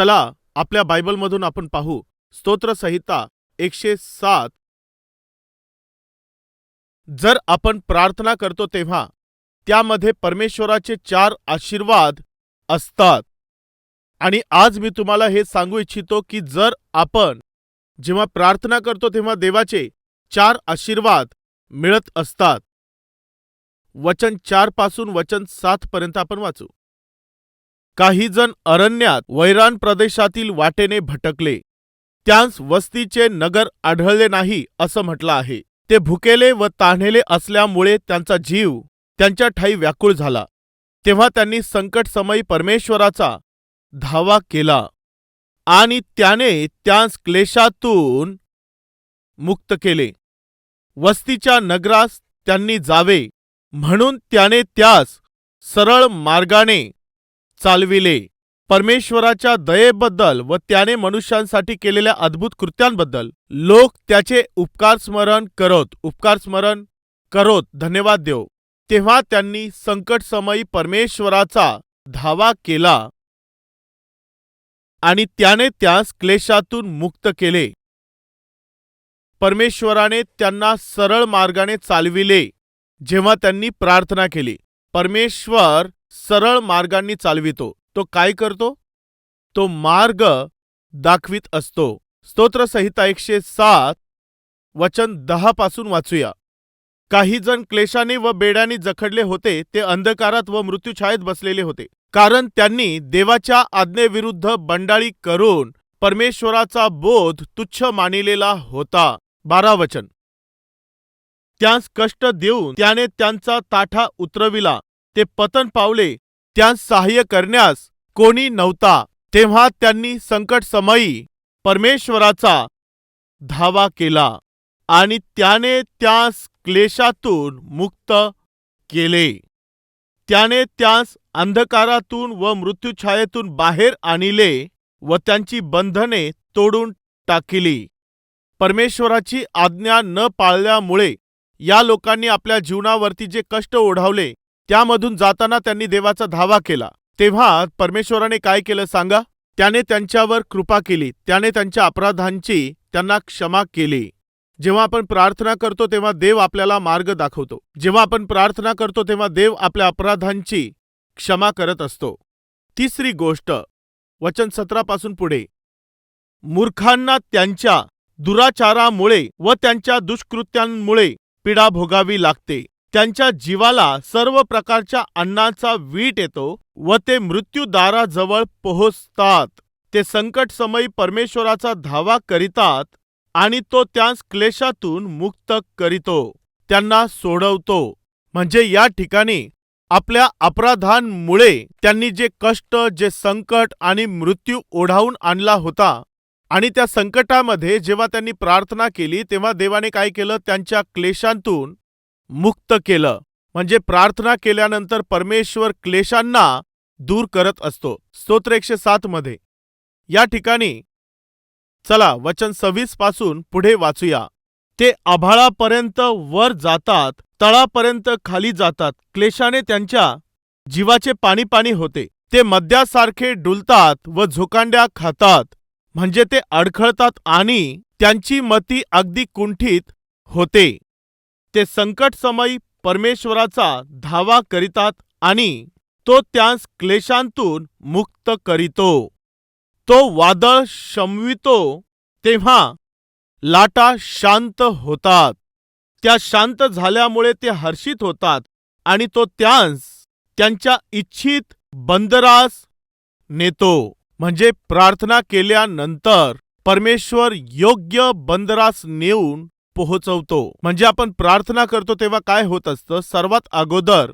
चला आपल्या बायबलमधून आपण पाहू. स्तोत्रसंहिता एकशे सात. जर आपण प्रार्थना करतो तेव्हा त्यामध्ये परमेश्वराचे चार आशीर्वाद असतात. आणि आज मी तुम्हाला हे सांगू इच्छितो की जर आपण जेव्हा प्रार्थना करतो तेव्हा देवाचे चार आशीर्वाद मिळत असतात. वचन चारपासून वचन सात पर्यंत आपण वाचू. काही जण अरण्यात वैरान प्रदेशातील वाटेने भटकले. त्यांस वस्तीचे नगर आढळले नाही असं म्हटलं आहे. ते भुकेले व तान्हेले असल्यामुळे त्यांचा जीव त्यांच्या ठाई व्याकुळ झाला. तेव्हा त्यांनी संकटसमयी परमेश्वराचा धावा केला आणि त्याने त्यांस क्लेशातून मुक्त केले. वस्तीच्या नगरास त्यांनी जावे म्हणून त्याने त्यास सरळ मार्गाने चालविले. परमेश्वराच्या दयेबद्दल व त्याने मनुष्यांसाठी केलेल्या अद्भुत कृत्यांबद्दल लोक त्याचे उपकार स्मरण करत उपकार स्मरण करोत धन्यवाद देव. तेव्हा त्यांनी संकटसमयी परमेश्वराचा धावा केला आणि त्याने त्यास क्लेशातून मुक्त केले. परमेश्वराने त्यांना सरळ मार्गाने चालविले जेव्हा त्यांनी प्रार्थना केली. परमेश्वर सरळ मार्गांनी चालवितो. तो काय करतो? तो मार्ग दाखवित असतो. स्तोत्रसंहिता एकशे सात वचन दहा पासून वाचूया. काही जण क्लेशाने व बेड्याने जखडले होते ते अंधकारात व मृत्यूछायेत बसलेले होते. कारण त्यांनी देवाच्या आज्ञेविरुद्ध बंडाळी करून परमेश्वराचा बोध तुच्छ मानिलेला होता. बारा वचन. त्यास कष्ट देऊन त्याने त्यांचा ताठा उतरविला. ते पतन पावले त्यास सहाय्य करण्यास कोणी नव्हता. तेव्हा त्यांनी संकट समयी परमेश्वराचा धावा केला आणि त्याने त्यास क्लेशातून मुक्त केले. त्याने त्यास अंधकारातून व मृत्यूछायेतून बाहेर आणले व त्यांची बंधने तोडून टाकिली. परमेश्वराची आज्ञा न पाळल्यामुळे या लोकांनी आपल्या जीवनावरती जे कष्ट ओढावले त्यामधून जाताना त्यांनी देवाचा धावा केला. तेव्हा परमेश्वराने काय केलं सांगा? त्याने त्यांच्यावर कृपा केली. त्याने त्यांच्या अपराधांची त्यांना क्षमा केली. जेव्हा आपण प्रार्थना करतो तेव्हा देव आपल्याला मार्ग दाखवतो. जेव्हा आपण प्रार्थना करतो तेव्हा देव आपल्या अपराधांची क्षमा करत असतो. तिसरी गोष्ट वचन सत्रापासून पुढे. मूर्खांना त्यांच्या दुराचारामुळे व त्यांच्या दुष्कृत्यांमुळे पीडा भोगावी लागते. त्यांच्या जीवाला सर्व प्रकारच्या अन्नाचा वीट येतो व ते मृत्यूदाराजवळ पोहोचतात. ते संकटसमयी परमेश्वराचा धावा करीतात आणि तो त्यास क्लेशातून मुक्त करीतो. त्यांना सोडवतो. म्हणजे या ठिकाणी आपल्या अपराधांमुळे त्यांनी जे कष्ट जे संकट आणि मृत्यू ओढावून आणला होता आणि त्या संकटामध्ये जेव्हा त्यांनी प्रार्थना केली तेव्हा देवाने काय केलं? त्यांच्या क्लेशांतून मुक्त केलं. म्हणजे प्रार्थना केल्यानंतर परमेश्वर क्लेशांना दूर करत असतो. स्तोत्र एकशे सात मध्ये. या ठिकाणी चला वचन सव्वीसपासून पुढे वाचूया. ते आभाळापर्यंत वर जातात तळापर्यंत खाली जातात. क्लेशाने त्यांच्या जीवाचे पाणी पाणी होते. ते मद्यासारखे डुलतात व झोकांड्या खातात. म्हणजे ते अडखळतात आणि त्यांची मती अगदी कुंठित होते. ते संकट समयी परमेश्वराचा धावा करीतात आणि तो त्यास क्लेशांतून मुक्त करीतो. तो वादळ शमवितो तेव्हा लाटा शांत होतात. त्या शांत झाल्यामुळे ते हर्षित होतात आणि तो त्यांस त्यांच्या इच्छित बंदरास नेतो. म्हणजे प्रार्थना केल्यानंतर परमेश्वर योग्य बंदरास नेऊन पोहोचवतो. म्हणजे आपण प्रार्थना करतो तेव्हा काय होत असतं? सर्वात अगोदर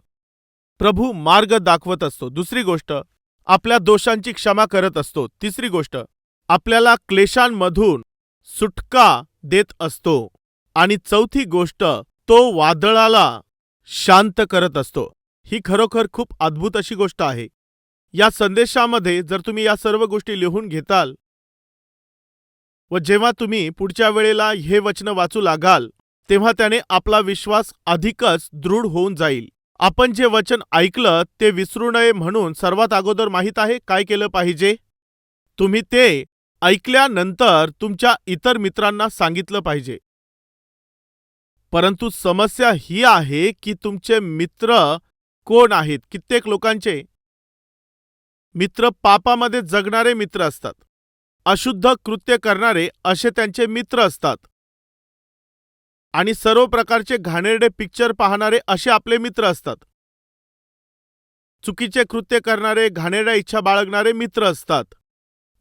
प्रभू मार्ग दाखवत असतो. दुसरी गोष्ट आपल्या दोषांची क्षमा करत असतो. तिसरी गोष्ट आपल्याला क्लेशांमधून सुटका देत असतो. आणि चौथी गोष्ट तो वादळाला शांत करत असतो. ही खरोखर खूप अद्भुत अशी गोष्ट आहे. या संदेशामध्ये जर तुम्ही या सर्व गोष्टी लिहून घेताल व जेव्हा तुम्ही पुढच्या वेळेला हे वचन वाचू लागाल तेव्हा त्याने आपला विश्वास अधिकच दृढ होऊन जाईल. आपण जे वचन ऐकलं ते विसरू नये म्हणून सर्वात अगोदर माहीत आहे काय केलं पाहिजे? तुम्ही ते ऐकल्यानंतर तुमच्या इतर मित्रांना सांगितलं पाहिजे. परंतु समस्या ही आहे की तुमचे मित्र कोण आहेत? कित्येक लोकांचे. मित्र पापामध्ये जगणारे मित्र असतात. अशुद्ध कृत्य करणारे असे त्यांचे मित्र असतात. आणि सर्व प्रकारचे घाणेरडे पिक्चर पाहणारे असे आपले मित्र असतात. चुकीचे कृत्य करणारे घाणेरड्या इच्छा बाळगणारे मित्र असतात.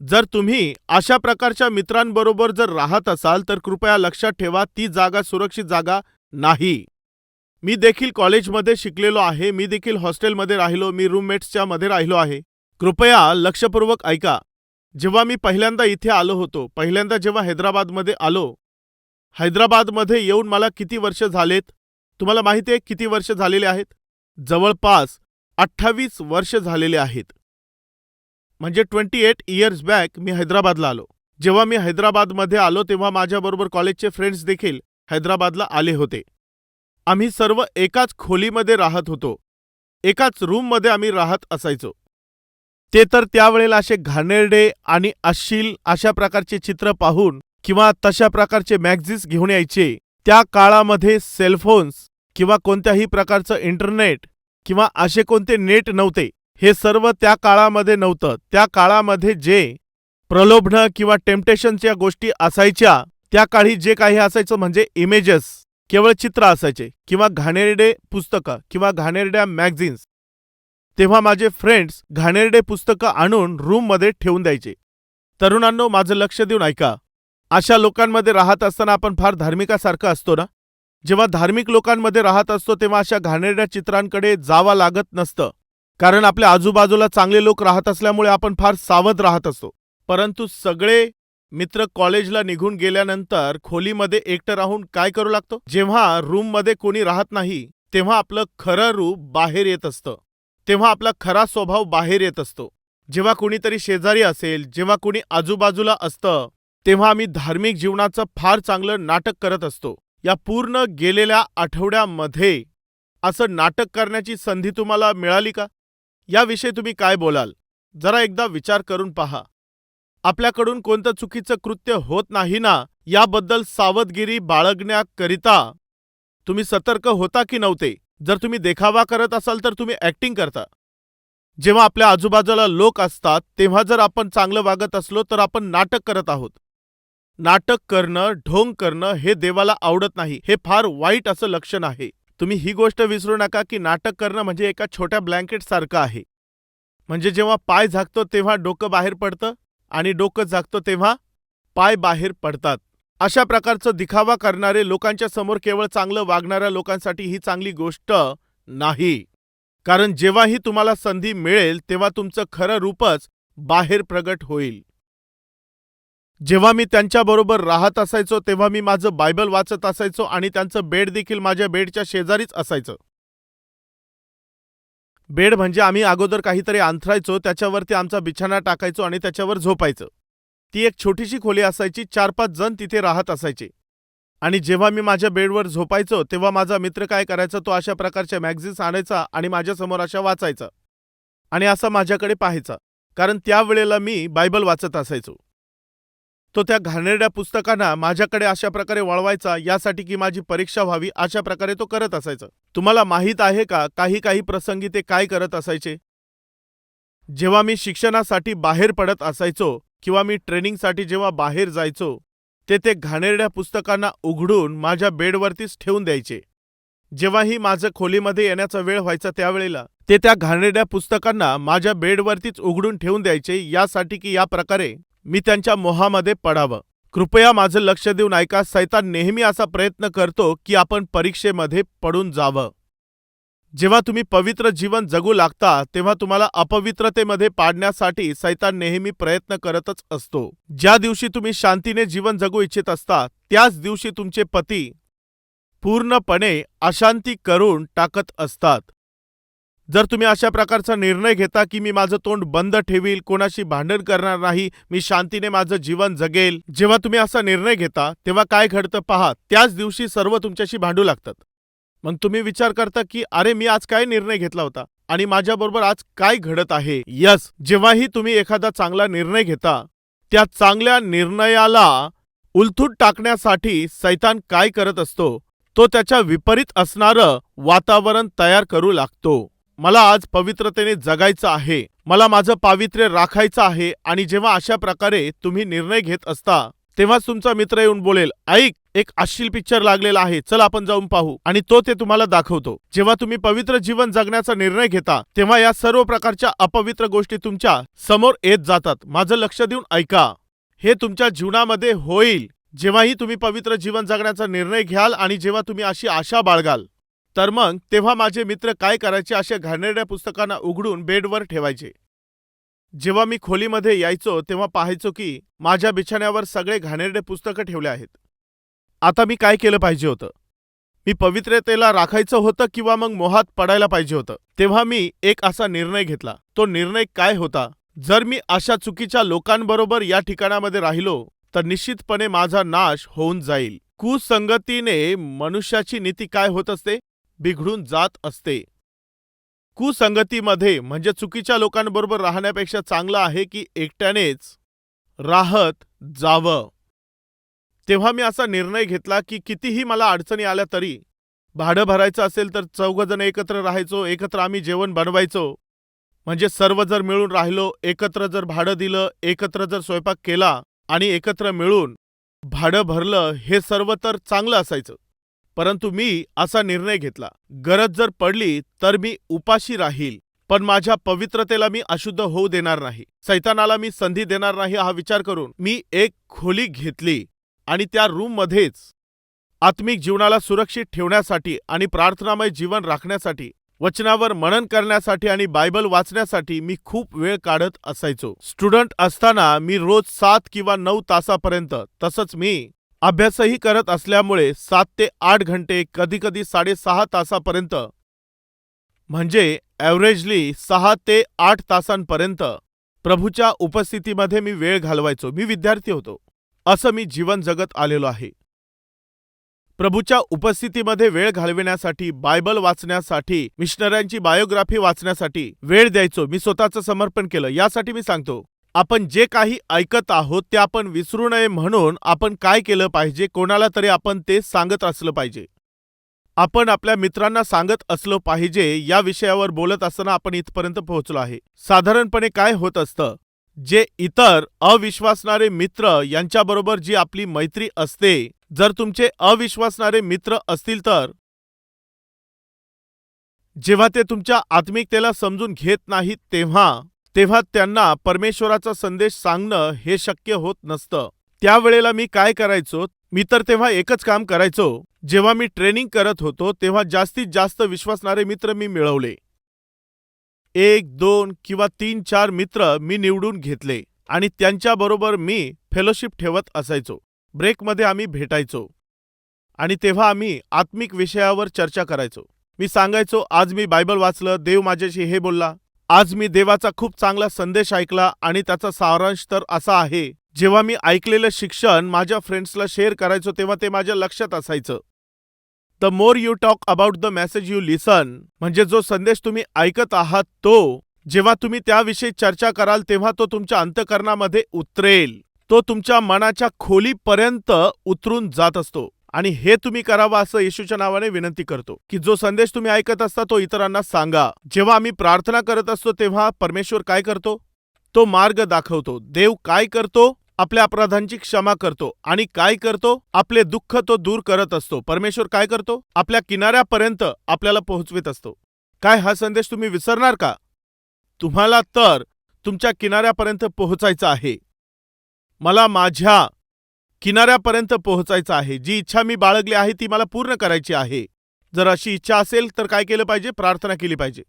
जर तुम्ही अशा प्रकारच्या मित्रांबरोबर जर राहत असाल तर कृपया लक्षात ठेवा ती जागा सुरक्षित जागा नाही. मी देखील कॉलेजमध्ये शिकलेलो आहे मी देखील हॉस्टेलमध्ये राहिलो मी रूममेट्सच्या मध्ये राहिलो आहे. कृपया लक्षपूर्वक ऐका. जेव्हा मी पहिल्यांदा इथे आलो होतो पहिल्यांदा जेव्हा हैदराबादमध्ये आलो हैदराबादमध्ये येऊन मला किती वर्ष झालेत? तुम्हाला माहिती आहे किती वर्ष झालेले आहेत? जवळपास अठ्ठावीस वर्ष झालेले आहेत. म्हणजे ट्वेंटी एट इयर्स बॅक मी हैदराबादला आलो. जेव्हा मी हैदराबादमध्ये आलो तेव्हा माझ्याबरोबर कॉलेजचे फ्रेंड्स देखील हैदराबादला आले होते. आम्ही सर्व एकाच खोलीमध्ये राहत होतो. एकाच रूममध्ये आम्ही राहत असायचो. ते तर त्यावेळेला असे घाणेरडे आणि अश्लील अशा प्रकारचे चित्र पाहून किंवा तशा प्रकारचे मॅगझिन्स घेऊन यायचे त्या काळामध्ये सेलफोन्स किंवा कोणत्याही प्रकारचं इंटरनेट किंवा असे कोणते नेट नव्हते हे सर्व त्या काळामध्ये नव्हतं. त्या काळामध्ये जे प्रलोभनं किंवा टेम्पटेशनच्या गोष्टी असायच्या त्या काळी जे काही असायचं म्हणजे इमेजेस केवळ चित्र असायचे किंवा घाणेरडे पुस्तकं किंवा घाणेरड्या मॅगझिन्स. तेव्हा माझे फ्रेंड्स घाणेरडे पुस्तकं आणून रूममध्ये ठेवून द्यायचे. तरुणांनो माझं लक्ष देऊन ऐका. अशा लोकांमध्ये राहत असताना आपण फार धार्मिकासारखं असतो ना? जेव्हा धार्मिक लोकांमध्ये राहत असतो तेव्हा अशा घाणेरड्या चित्रांकडे जावं लागत नसतं. कारण आपल्या आजूबाजूला चांगले लोक राहत असल्यामुळे आपण फार सावध राहत असतो. परंतु सगळे मित्र कॉलेजला निघून गेल्यानंतर खोलीमध्ये एकटं राहून काय करू लागतो? जेव्हा रूममध्ये कोणी राहत नाही तेव्हा आपलं खरं रूप बाहेर येत असतं. तेव्हा आपला खरा स्वभाव बाहेर येत असतो. जेव्हा कुणीतरी शेजारी असेल जेव्हा कुणी आजूबाजूला असतं तेव्हा आम्ही धार्मिक जीवनाचं फार चांगलं नाटक करत असतो. या पूर्ण गेलेल्या आठवड्यामध्ये असं नाटक करण्याची संधी तुम्हाला मिळाली का? याविषयी तुम्ही काय बोलाल? जरा एकदा विचार करून पहा. आपल्याकडून कोणतं चुकीचं कृत्य होत नाही ना याबद्दल सावधगिरी बाळगण्याकरिता तुम्ही सतर्क होता की नव्हते? जर तुम्ही देखावा करत असाल तर तुम्ही ॲक्टिंग करता. जेव्हा आपल्या आजूबाजूला लोक असतात तेव्हा जर आपण चांगलं वागत असलो तर आपण नाटक करत आहोत. नाटक करणं ढोंग करणं हे देवाला आवडत नाही. हे फार वाईट असं लक्षण आहे. तुम्ही ही गोष्ट विसरू नका की नाटक करणं म्हणजे एका छोट्या ब्लँकेटसारखं आहे. म्हणजे जेव्हा पाय झाकतो तेव्हा डोकं बाहेर पडतं आणि डोकं झाकतो तेव्हा पाय बाहेर पडतात. अशा प्रकारचं दिखावा करणारे लोकांच्या समोर केवळ चांगलं वागणाऱ्या लोकांसाठी ही चांगली गोष्ट नाही. कारण जेव्हाही तुम्हाला संधी मिळेल तेव्हा तुमचं खरं रूपच बाहेर प्रगट होईल. जेव्हा मी त्यांच्याबरोबर राहत असायचो तेव्हा मी माझं बायबल वाचत असायचो आणि त्यांचं बेड देखील माझ्या बेडच्या शेजारीच असायचं. बेड म्हणजे आम्ही अगोदर काहीतरी अंथरायचो त्याच्यावरती आमचा बिछाना टाकायचो आणि त्याच्यावर झोपायचं. ती एक छोटीशी खोली असायची चार पाच जण तिथे राहत असायचे. आणि जेव्हा मी माझ्या बेडवर झोपायचो तेव्हा माझा मित्र काय करायचा तो अशा प्रकारच्या मॅगझिन्स आणायचा आणि माझ्यासमोर अशा वाचायचा. आणि असा माझ्याकडे पाहायचा. कारण त्यावेळेला मी बायबल वाचत असायचो. तो त्या घाणेरड्या पुस्तकांना माझ्याकडे अशा प्रकारे वळवायचा यासाठी की माझी परीक्षा व्हावी अशा प्रकारे तो करत असायचा. तुम्हाला माहीत आहे का काही काही प्रसंगी ते काय करत असायचे? जेव्हा मी शिक्षणासाठी बाहेर पडत असायचो किंवा मी ट्रेनिंगसाठी जेव्हा बाहेर जायचो ते ते घाणेरड्या पुस्तकांना उघडून माझ्या बेडवरतीच ठेवून द्यायचे. जेव्हाही माझं खोलीमध्ये येण्याचा वेळ व्हायचा त्यावेळेला ते त्या घाणेरड्या पुस्तकांना माझ्या बेडवरतीच उघडून ठेवून द्यायचे यासाठी की या प्रकारे मी त्यांच्या मोहामध्ये पडावं. कृपया माझं लक्ष देऊन ऐका सैतान नेहमी असा प्रयत्न करतो की आपण परीक्षेमध्ये पडून जावं. जेव्हा तुम्ही पवित्र जीवन जगू लागता तेव्हा तुम्हाला अपवित्रतेमध्ये पाडण्यासाठी सैतान नेहमी प्रयत्न करतच असतो. ज्या दिवशी तुम्ही शांतीने जीवन जगू इच्छित असता त्याच दिवशी तुमचे पती पूर्णपणे अशांती करून टाकत असतात. जर तुम्ही अशा प्रकारचा निर्णय घेता की मी माझं तोंड बंद ठेवील कोणाशी भांडण करणार नाही मी शांतीने माझं जीवन जगेल जेव्हा तुम्ही असा निर्णय घेता तेव्हा काय घडतं पहा त्याच दिवशी सर्व तुमच्याशी भांडू लागतात. मग तुम्ही विचार करता की अरे मी आज काय निर्णय घेतला होता आणि माझ्याबरोबर आज काय घडत आहे? यस जेव्हाही तुम्ही एखादा चांगला निर्णय घेता त्या चांगल्या निर्णयाला उलथूट टाकण्यासाठी सैतान काय करत असतो? तो त्याच्या विपरीत असणारं वातावरण तयार करू लागतो. मला आज पवित्रतेने जगायचं आहे. मला माझं पावित्र्य राखायचं आहे आणि जेव्हा अशा प्रकारे तुम्ही निर्णय घेत असता तेव्हाच तुमचा मित्र येऊन बोलेल ऐक एक अश्लील पिक्चर लागलेला आहे. चल आपण जाऊन पाहू. आणि तो ते तुम्हाला दाखवतो. जेव्हा तुम्ही पवित्र जीवन जगण्याचा निर्णय घेता तेव्हा या सर्व प्रकारच्या अपवित्र गोष्टी तुमच्यासमोर येत जातात. माझं लक्ष देऊन ऐका. हे तुमच्या जीवनामध्ये होईल. जेव्हाही तुम्ही पवित्र जीवन जगण्याचा निर्णय घ्याल आणि जेव्हा तुम्ही अशी आशा बाळगाल तर मग तेव्हा माझे मित्र काय करायचे अशा घाणेरड्या पुस्तकांना उघडून बेडवर ठेवायचे. जेव्हा मी खोलीमध्ये यायचो तेव्हा पाहायचो की माझ्या बिछाण्यावर सगळे घाणेरडे पुस्तकं ठेवले आहेत. आता मी काय केलं पाहिजे होतं? मी पवित्रतेला राखायचं होतं किंवा मग मोहात पडायला पाहिजे होतं? तेव्हा मी एक असा निर्णय घेतला. तो निर्णय काय होता? जर मी अशा चुकीच्या लोकांबरोबर या ठिकाणामध्ये राहिलो तर निश्चितपणे माझा नाश होऊन जाईल. कुसंगतीने मनुष्याची नीती काय होत असते? बिघडून जात असते. कुसंगतीमध्ये म्हणजे चुकीच्या लोकांबरोबर राहण्यापेक्षा चांगलं आहे की एकट्यानेच राहत जावं. तेव्हा मी असा निर्णय घेतला की कितीही मला अडचणी आल्या तरी भाडं भरायचं असेल तर चौघजण एकत्र राहायचो एकत्र आम्ही जेवण बनवायचो. म्हणजे सर्व जर मिळून राहिलो एकत्र जर भाडं दिलं एकत्र जर स्वयंपाक केला आणि एकत्र मिळून भाडं भरलं हे सर्व तर चांगलं असायचं. परंतु मी असा निर्णय घेतला. गरज जर पडली तर मी उपाशी राहील पण माझ्या पवित्रतेला मी अशुद्ध होऊ देणार नाही. सैतानाला मी संधी देणार नाही हा विचार करून मी एक खोली घेतली. आणि त्या रूममध्येच आत्मिक जीवनाला सुरक्षित ठेवण्यासाठी आणि प्रार्थनामय जीवन राखण्यासाठी वचनावर मनन करण्यासाठी आणि बायबल वाचण्यासाठी मी खूप वेळ काढत असायचो. स्टुडंट असताना मी रोज सात किंवा नऊ तासापर्यंत तसंच मी अभ्यासही करत असल्यामुळे सात ते आठ घंटे कधीकधी साडेसहा तासापर्यंत म्हणजे ॲव्हरेजली सहा ते आठ तासांपर्यंत प्रभूच्या उपस्थितीमध्ये मी वेळ घालवायचो. मी विद्यार्थी होतो. असं मी जीवन जगत आलेलो आहे. प्रभूच्या उपस्थितीमध्ये वेळ घालविण्यासाठी बायबल वाचण्यासाठी मिशनऱ्यांची बायोग्राफी वाचण्यासाठी वेळ द्यायचो मी स्वतःचं समर्पण केलं यासाठी मी सांगतो आपण जे काही ऐकत आहोत ते आपण विसरू नये म्हणून आपण काय केलं पाहिजे कोणाला तरी आपण ते सांगत असलं पाहिजे. आपण आपल्या मित्रांना सांगत असलो पाहिजे या विषयावर बोलत असताना आपण इथपर्यंत पोहोचलो आहे. साधारणपणे काय होत असतं? जे इतर अविश्वासणारे मित्र यांच्याबरोबर जी आपली मैत्री असते जर तुमचे अविश्वासणारे मित्र असतील तर? जेव्हा ते तुमच्या आत्मिकतेला समजून घेत नाहीत तेव्हा तेव्हा त्यांना परमेश्वराचा संदेश सांगणं हे शक्य होत नसतं. त्यावेळेला मी काय करायचो? मी तर तेव्हा एकच काम करायचो. जेव्हा मी ट्रेनिंग करत होतो तेव्हा जास्तीत जास्त विश्वासणारे मित्र मी मिळवले. एक दोन किंवा तीन चार मित्र मी निवडून घेतले आणि त्यांच्याबरोबर मी फेलोशिप ठेवत असायचो. ब्रेकमध्ये आम्ही भेटायचो. आणि तेव्हा आम्ही आत्मिक विषयावर चर्चा करायचो. मी सांगायचो आज मी बायबल वाचलं देव माझ्याशी हे बोलला. आज मी देवाचा खूप चांगला संदेश ऐकला आणि त्याचा सारांश तर असा आहे जेव्हा मी ऐकलेलं शिक्षण माझ्या फ्रेंड्सला शेअर करायचो तेव्हा ते माझ्या लक्षात असायचं. The more you talk about the message you listen म्हणजे जो संदेश तुम्ही ऐकत आहात तो जेव्हा तुम्ही त्याविषयी चर्चा कराल तेव्हा तो तुमच्या अंतकरणामध्ये उतरेल. तो तुमच्या मनाच्या खोलीपर्यंत उतरून जात असतो. आणि हे तुम्ही करावं असं येशूच्या नावाने विनंती करतो की जो संदेश तुम्ही ऐकत असता तो इतरांना सांगा. जेव्हा आम्ही प्रार्थना करत असतो तेव्हा परमेश्वर काय करतो? तो मार्ग दाखवतो. देव काय करतो? आपल्या अपराधांची क्षमा करतो आणि काय करतो? आपले दुःख तो दूर करत असतो. परमेश्वर काय करतो? आपल्या किनाऱ्यापर्यंत आपल्याला पोहोचवित असतो. काय हा संदेश तुम्ही विसरणार का? तुम्हाला तर तुमच्या किनाऱ्यापर्यंत पोहोचायचं आहे. मला माझ्या किनाऱ्यापर्यंत पोहोचायचं आहे. जी इच्छा मी बाळगली आहे ती मला पूर्ण करायची आहे. जर अशी इच्छा असेल तर काय केलं पाहिजे? प्रार्थना केली पाहिजे.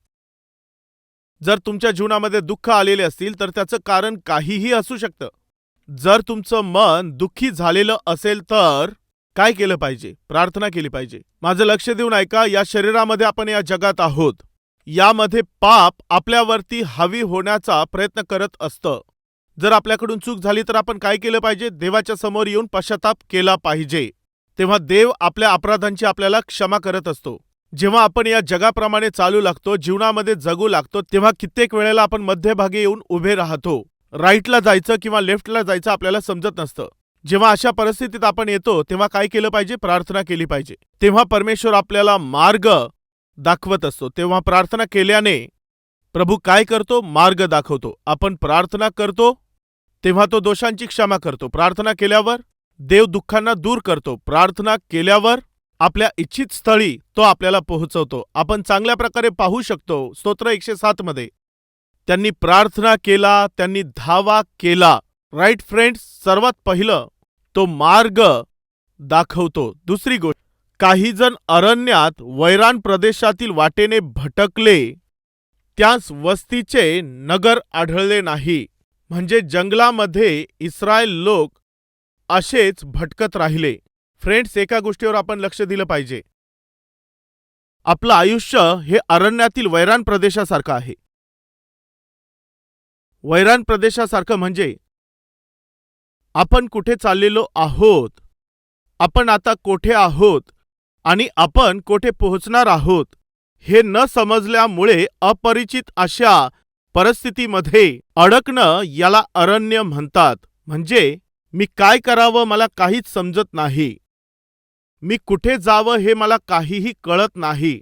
जर तुमच्या जीवनामध्ये दुःख आलेले असतील तर त्याचं कारण काहीही असू शकतं. जर तुमचं मन दुःखी झालेलं असेल तर काय केलं पाहिजे? प्रार्थना केली पाहिजे. माझं लक्ष देऊन ऐका या शरीरामध्ये आपण या जगात आहोत. यामध्ये पाप आपल्यावरती हवी होण्याचा प्रयत्न करत असतं. जर आपल्याकडून चूक झाली तर आपण काय केलं पाहिजे? देवाच्या समोर येऊन पश्चाताप केला पाहिजे. तेव्हा देव आपल्या अपराधांची आपल्याला क्षमा करत असतो. जेव्हा आपण या जगाप्रमाणे चालू लागतो जीवनामध्ये जगू लागतो तेव्हा कित्येक वेळेला आपण मध्यभागी येऊन उभे राहतो. राईटला जायचं किंवा लेफ्टला जायचं आपल्याला समजत नसतं. जेव्हा अशा परिस्थितीत आपण येतो तेव्हा काय केलं पाहिजे? प्रार्थना केली पाहिजे. तेव्हा परमेश्वर आपल्याला मार्ग दाखवत असतो. तेव्हा प्रार्थना केल्याने प्रभू काय करतो? मार्ग दाखवतो. आपण प्रार्थना करतो तेव्हा तो दोषांची क्षमा करतो. प्रार्थना केल्यावर देव दुःखांना दूर करतो. प्रार्थना केल्यावर आपल्या इच्छित स्थळी तो आपल्याला पोहोचवतो. आपण चांगल्या प्रकारे पाहू शकतो. स्तोत्र एकशे सात मध्ये त्यांनी प्रार्थना केला त्यांनी धावा केला. राईट फ्रेंड्स सर्वात पहिलं तो मार्ग दाखवतो. दुसरी गोष्ट काही जण अरण्यात वैरान प्रदेशातील वाटेने भटकले. त्यास वस्तीचे नगर आढळले नाही. म्हणजे जंगलामध्ये इस्रायल लोक असेच भटकत राहिले. फ्रेंड्स एका गोष्टीवर आपण लक्ष दिलं पाहिजे. आपलं आयुष्य हे अरण्यातील वैरान प्रदेशासारखं आहे. वैरान प्रदेशासारखं म्हणजे आपण कुठे चाललेलो आहोत? आपण आता कोठे आहोत? आणि आपण कोठे पोहोचणार आहोत? हे न समजल्यामुळे अपरिचित अशा परिस्थितीमध्ये अडकणं याला अरण्य म्हणतात. म्हणजे मी काय करावं मला काहीच समजत नाही. मी कुठे जावं हे मला काहीही कळत नाही.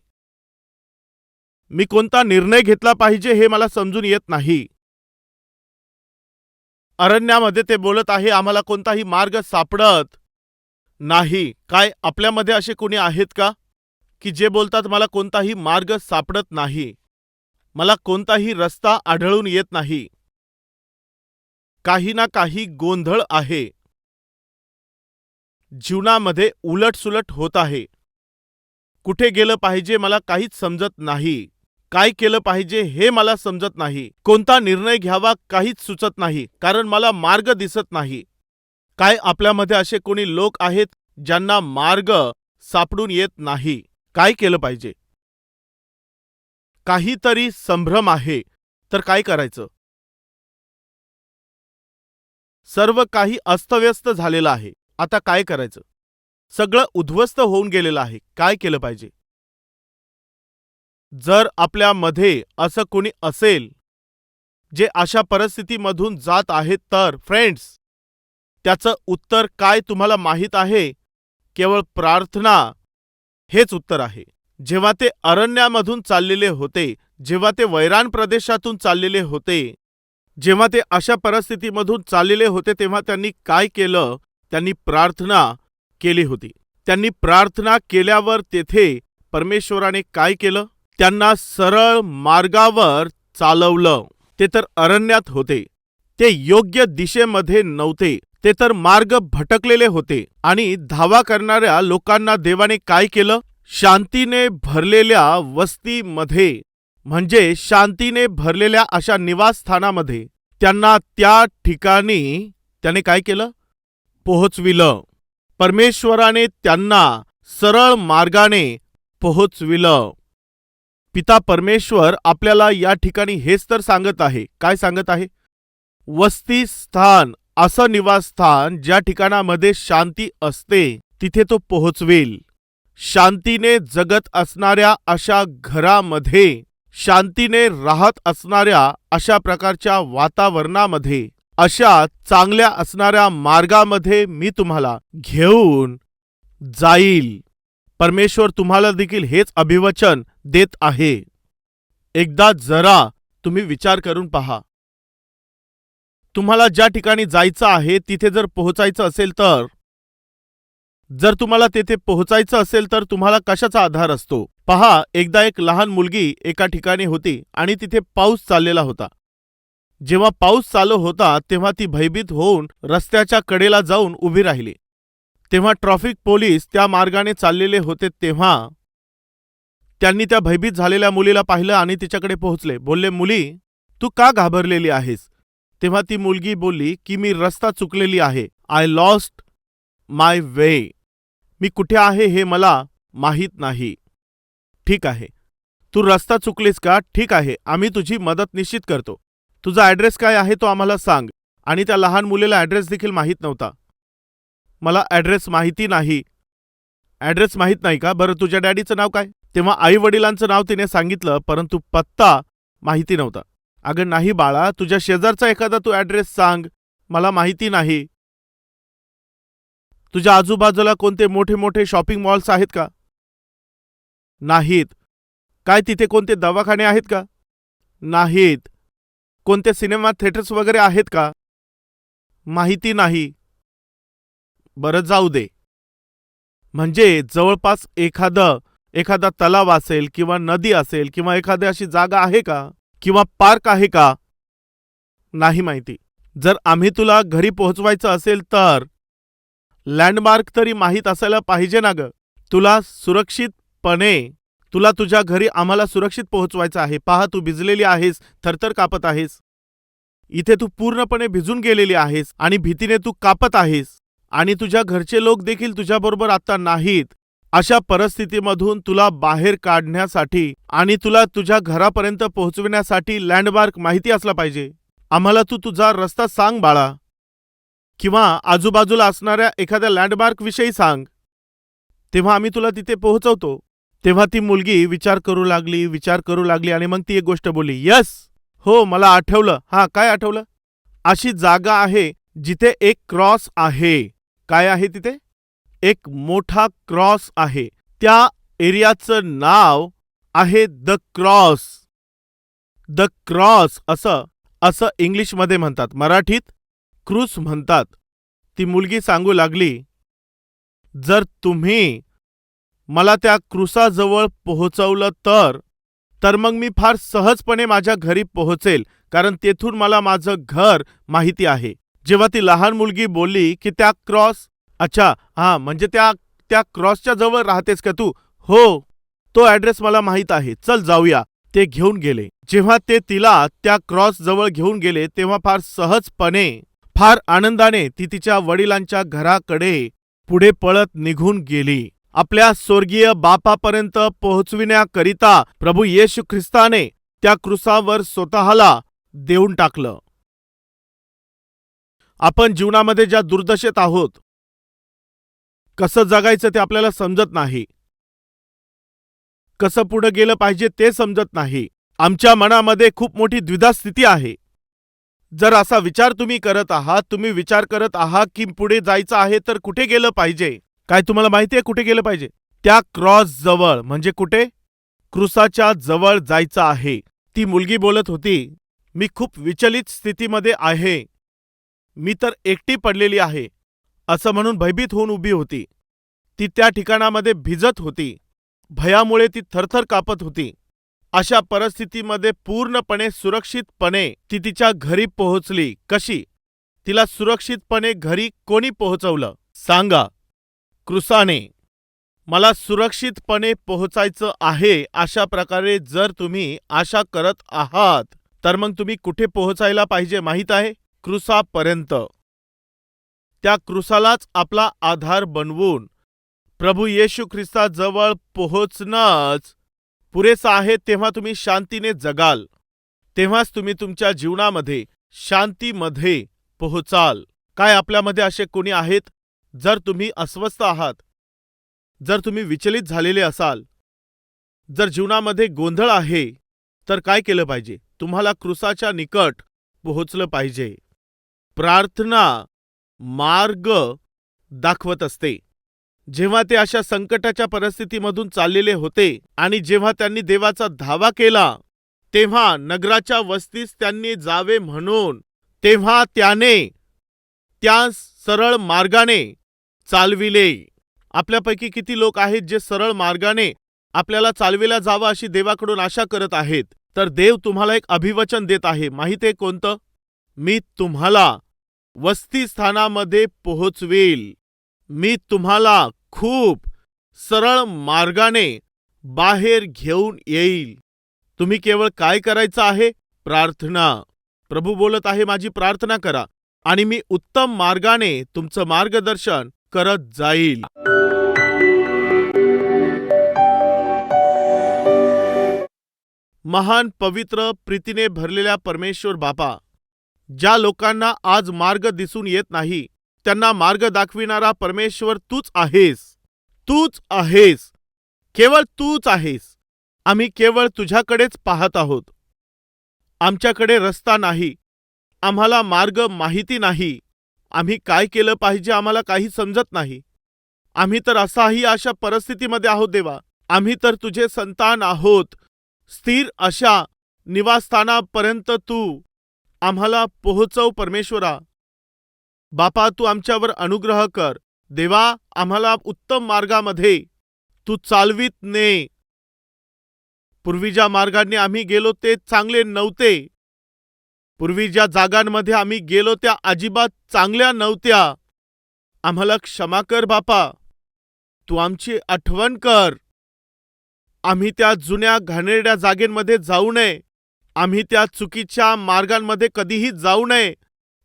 मी कोणता निर्णय घेतला पाहिजे हे मला समजून येत नाही. अरण्यामध्ये ते बोलत आहे आम्हाला कोणताही मार्ग सापडत नाही. काय आपल्यामध्ये असे कोणी आहेत का? की जे बोलतात मला कोणताही मार्ग सापडत नाही. मला कोणताही रस्ता आढळून येत नाही. काही ना काही गोंधळ आहे. जीवनामध्ये उलटसुलट होत आहे. कुठे गेलं पाहिजे मला काहीच समजत नाही. काय केलं पाहिजे हे मला समजत नाही. कोणता निर्णय घ्यावा काहीच सुचत नाही कारण मला मार्ग दिसत नाही. काय आपल्यामध्ये असे कोणी लोक आहेत ज्यांना मार्ग सापडून येत नाही? काय केलं पाहिजे? काहीतरी संभ्रम आहे. तर काय करायचं? सर्व काही अस्तव्यस्त झालेलं आहे. आता काय करायचं? सगळं उद्ध्वस्त होऊन गेलेलं आहे. काय केलं पाहिजे? जर आपल्यामध्ये असं कुणी असेल जे अशा परिस्थितीमधून जात आहे तर फ्रेंड्स त्याचं उत्तर काय तुम्हाला माहीत आहे? केवळ प्रार्थना हेच उत्तर आहे. जेव्हा ते अरण्यामधून चाललेले होते जेव्हा ते वैरान प्रदेशातून चाललेले होते जेव्हा ते अशा परिस्थितीमधून चाललेले होते तेव्हा त्यांनी काय केलं? त्यांनी प्रार्थना केली होती. त्यांनी प्रार्थना केल्यावर तेथे परमेश्वराने काय केलं? त्यांना सरळ मार्गावर चालवलं. ते तर अरण्यात होते. ते योग्य दिशेमध्ये नव्हते. ते तर मार्ग भटकलेले होते. आणि धावा करणाऱ्या लोकांना देवाने काय केलं? शांतीने भरलेल्या वस्तीमध्ये म्हणजे शांतीने भरलेल्या अशा निवासस्थानामध्ये त्यांना त्या ठिकाणी त्याने काय केलं? पोहोचविलं. परमेश्वराने त्यांना सरळ मार्गाने पोहोचविलं. पिता परमेश्वर आपल्याला या ठिकाणी हेच तर सांगत आहे. काय सांगत आहे? वस्ती स्थान असं निवासस्थान ज्या ठिकाणामध्ये शांती असते तिथे तो पोहोचवेल. शांतीने जगत असणाऱ्या अशा घरामध्ये शांतीने राहत असणाऱ्या अशा प्रकारच्या वातावरणामध्ये अशा चांगल्या असणाऱ्या मार्गामध्ये मी तुम्हाला घेऊन जाईल. परमेश्वर तुम्हाला देखील हेच अभिवचन देत आहे. एकदा जरा तुम्ही विचार करून पहा. तुम्हाला ज्या ठिकाणी जायचं आहे तिथे जर पोहोचायचं असेल तर? जर तुम्हाला तेथे पोहोचायचं असेल तर तुम्हाला कशाचा आधार असतो? पहा एकदा एक लहान मुलगी एका ठिकाणी होती आणि तिथे पाऊस चाललेला होता. जेव्हा पाऊस चालू होता तेव्हा ती भयभीत होऊन रस्त्याच्या कडेला जाऊन उभी राहिली. तेव्हा ट्रॅफिक पोलीस त्या मार्गाने चाललेले होते तेव्हा त्यांनी त्या भयभीत झालेल्या मुलीला पाहिलं आणि तिच्याकडे पोहोचले. बोलले मुली तू का घाबरलेली आहेस? तेव्हा ती मुलगी बोलली की मी रस्ता चुकलेली आहे. आय लॉस्ट माय वे मी कुठे आहे हे मला माहीत नाही. ठीक आहे. तू रस्ता चुकलीस का? ठीक आहे. आम्ही तुझी मदत निश्चित करतो. तुझा ॲड्रेस काय आहे तो आम्हाला सांग. आणि त्या लहान मुलीला ॲड्रेस देखील माहीत नव्हता. मला ॲड्रेस माहिती नाही. ॲड्रेस माहीत नाही का? बरं तुझ्या डॅडीचं नाव काय? तेव्हा आई वडिलांचं नाव तिने सांगितलं परंतु पत्ता माहिती नव्हता. अगं नाही बाळा तुझ्या शेजारचा एखादा तू ॲड्रेस सांग. मला माहिती नाही. तुझ्या आजूबाजूला कोणते मोठे मोठे शॉपिंग मॉल्स आहेत का? नाहीत. काय तिथे कोणते दवाखाने आहेत का? नाहीत. कोणते सिनेमा थिएटर्स वगैरे आहेत का? माहिती नाही. बरं जाऊ दे. म्हणजे जवळपास एखादं एखादा तलाव असेल किंवा नदी असेल किंवा एखादी अशी जागा आहे का? किंवा पार्क आहे का? नाही माहिती. जर आम्ही तुला घरी पोहोचवायचं असेल तर? लँडमार्क तरी माहीत असायला पाहिजे ना ग. तुला सुरक्षितपणे तुला तुझ्या घरी आम्हाला सुरक्षित पोहोचवायचं आहे. पहा तू भिजलेली आहेस थरथर कापत आहेस. इथे तू पूर्णपणे भिजून गेलेली आहेस आणि भीतीने तू कापत आहेस. आणि तुझ्या घरचे लोक देखील तुझ्याबरोबर आता नाहीत. अशा परिस्थितीमधून तुला बाहेर काढण्यासाठी आणि तुला तुझ्या घरापर्यंत पोहोचविण्यासाठी लँडमार्क माहिती असला पाहिजे. आम्हाला तू तुझा रस्ता सांग बाळा. किंवा आजूबाजूला असणाऱ्या एखाद्या लँडमार्कविषयी सांग. तेव्हा आम्ही तुला तिथे पोहोचवतो. तेव्हा ती मुलगी विचार करू लागली विचार करू लागली आणि मग ती एक गोष्ट बोलली यस हो मला आठवलं. हां काय आठवलं? अशी जागा आहे जिथे एक क्रॉस आहे. काय आहे तिथे? एक मोठा क्रॉस आहे. त्या एरियाचं नाव आहे द क्रॉस. द क्रॉस असं असं इंग्लिशमध्ये म्हणतात. मराठीत क्रूस म्हणतात. ती मुलगी सांगू लागली जर तुम्ही मला त्या क्रुसाजवळ पोहोचवलं तर तर मग मी फार सहजपणे माझ्या घरी पोहोचेल कारण तेथून मला माझं घर माहिती आहे. जेव्हा ती लहान मुलगी बोलली की त्या क्रॉस अच्छा हा म्हणजे त्या त्या क्रॉसच्या जवळ राहतेस का तू? हो तो ॲड्रेस मला माहीत आहे चल जाऊया. ते घेऊन गेले. जेव्हा ते तिला त्या क्रॉस जवळ घेऊन गेले तेव्हा फार सहजपणे फार आनंदाने ती तिच्या वडिलांच्या घराकडे पुढे पळत निघून गेली. आपल्या स्वर्गीय बापापर्यंत पोहोचविण्याकरिता प्रभू येशू ख्रिस्ताने त्या क्रुसावर स्वतःला देऊन टाकलं. आपण जीवनामध्ये ज्या दुर्दशेत आहोत कसं जगायचं ते आपल्याला समजत नाही. कसं पुढे गेलं पाहिजे ते समजत नाही. आमच्या मनामध्ये खूप मोठी द्विधा स्थिती आहे. जर असा विचार तुम्ही करत आहात तुम्ही विचार करत आहात की पुढे जायचं आहे तर कुठे गेलं पाहिजे? काय तुम्हाला माहिती आहे कुठे गेलं पाहिजे? त्या क्रॉस जवळ म्हणजे कुठे? क्रुसाच्या जवळ जायचं आहे. ती मुलगी बोलत होती मी खूप विचलित स्थितीमध्ये आहे. मी तर एकटी पडलेली आहे असं म्हणून भयभीत होऊन उभी होती. ती त्या ठिकाणामध्ये भिजत होती. भयामुळे ती थरथर कापत होती. अशा परिस्थितीमध्ये पूर्णपणे सुरक्षितपणे ती तिच्या घरी पोहोचली. कशी? तिला सुरक्षितपणे घरी कोणी पोहोचवलं? सांगा. कृसाने. मला सुरक्षितपणे पोहोचायचं आहे अशा प्रकारे जर तुम्ही आशा करत आहात तर मग तुम्ही कुठे पोहोचायला पाहिजे माहीत आहे? क्रुसापर्यंत. त्या क्रुसालाच आपला आधार बनवून प्रभू येशू ख्रिस्ताजवळ पोहोचणंच पुरेसं आहे तेव्हा तुम्ही शांतीने जगाल. तेव्हाच तुम्ही तुमच्या जीवनामध्ये शांतीमध्ये पोहोचाल. काय आपल्यामध्ये असे कोणी आहेत? जर तुम्ही अस्वस्थ आहात जर तुम्ही विचलित झालेले असाल जर जीवनामध्ये गोंधळ आहे तर काय केलं पाहिजे? तुम्हाला क्रुसाच्या निकट पोहोचलं पाहिजे. प्रार्थना मार्ग दाखवत असते. जेव्हा ते अशा संकटाच्या परिस्थितीमधून चाललेले होते आणि जेव्हा त्यांनी देवाचा धावा केला तेव्हा नगराच्या वस्तीस त्यांनी जावे म्हणून तेव्हा त्याने त्या सरळ मार्गाने चालविले. आपल्यापैकी किती लोक आहेत जे सरळ मार्गाने आपल्याला चालविला जावं अशी देवाकडून आशा करत आहेत? तर देव तुम्हाला एक अभिवचन देत आहे. माहिती आहे कोणतं? मी तुम्हाला वस्तीस्थानामध्ये पोहोचवेल. मी तुम्हाला खूप सरळ मार्गाने बाहेर घेऊन येईल. तुम्ही केवळ काय करायचं आहे? प्रार्थना. प्रभू बोलत आहे माझी प्रार्थना करा आणि मी उत्तम मार्गाने तुमचं मार्गदर्शन करत जाईल. महान पवित्र प्रीतीने भरलेल्या परमेश्वर बापा ज्या लोकांना आज मार्ग दिसून येत नाही त्यांना मार्ग दाखविणारा परमेश्वर तूच आहेस. तूच आहेस. केवळ तूच आहेस. आम्ही केवळ तुझ्याकडेच पाहत आहोत. आमच्याकडे रस्ता नाही. आम्हाला मार्ग माहिती नाही. आम्ही काय केलं पाहिजे आम्हाला काही समजत नाही. आम्ही तर असाही अशा परिस्थितीमध्ये आहोत देवा. आम्ही तर तुझे संतान आहोत. स्थिर अशा निवासस्थानापर्यंत तू आम्हाला पोहोचव परमेश्वरा. बापा तू आमच्यावर अनुग्रह कर. देवा आम्हाला उत्तम मार्गामध्ये तू चालवीत ने. पूर्वी ज्या मार्गाने आम्ही गेलो ते चांगले नव्हते. पूर्वी ज्या जागांमध्ये आम्ही गेलो त्या अजिबात चांगल्या नव्हत्या. आम्हाला क्षमा कर बापा. तू आमची आठवण कर. आम्ही त्या जुन्या घाणेरड्या जागेंमध्ये जाऊ नये. आम्ही त्या चुकीच्या मार्गांमध्ये कधीही जाऊ नये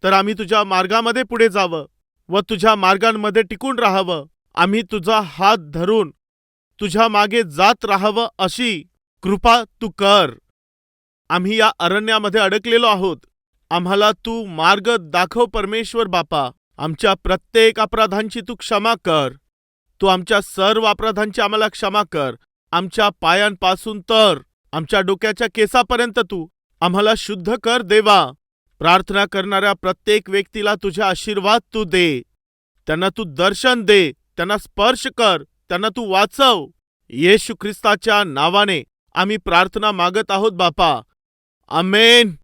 तर आम्ही तुझ्या मार्गामध्ये पुढे जावं व तुझ्या मार्गांमध्ये टिकून राहावं. आम्ही तुझा हात धरून तुझ्या मागे जात राहावं अशी कृपा तू कर. आम्ही या अरण्यामध्ये अडकलेलो आहोत. आम्हाला तू मार्ग दाखव परमेश्वर बापा. आमच्या प्रत्येक अपराधांची तू क्षमा कर. तू आमच्या सर्व अपराधांची आम्हाला क्षमा कर. आमच्या पायांपासून तर आमच्या डोक्याच्या केसापर्यंत तू. आम्हाला शुद्ध कर देवा. प्रार्थना करणाऱ्या प्रत्येक व्यक्तीला तुझे आशीर्वाद तू दे. त्यांना तू दर्शन दे. त्यांना स्पर्श कर. त्यांना तू वाचव. येशू ख्रिस्ताच्या नावाने आम्ही प्रार्थना मागत आहोत बापा. अमेन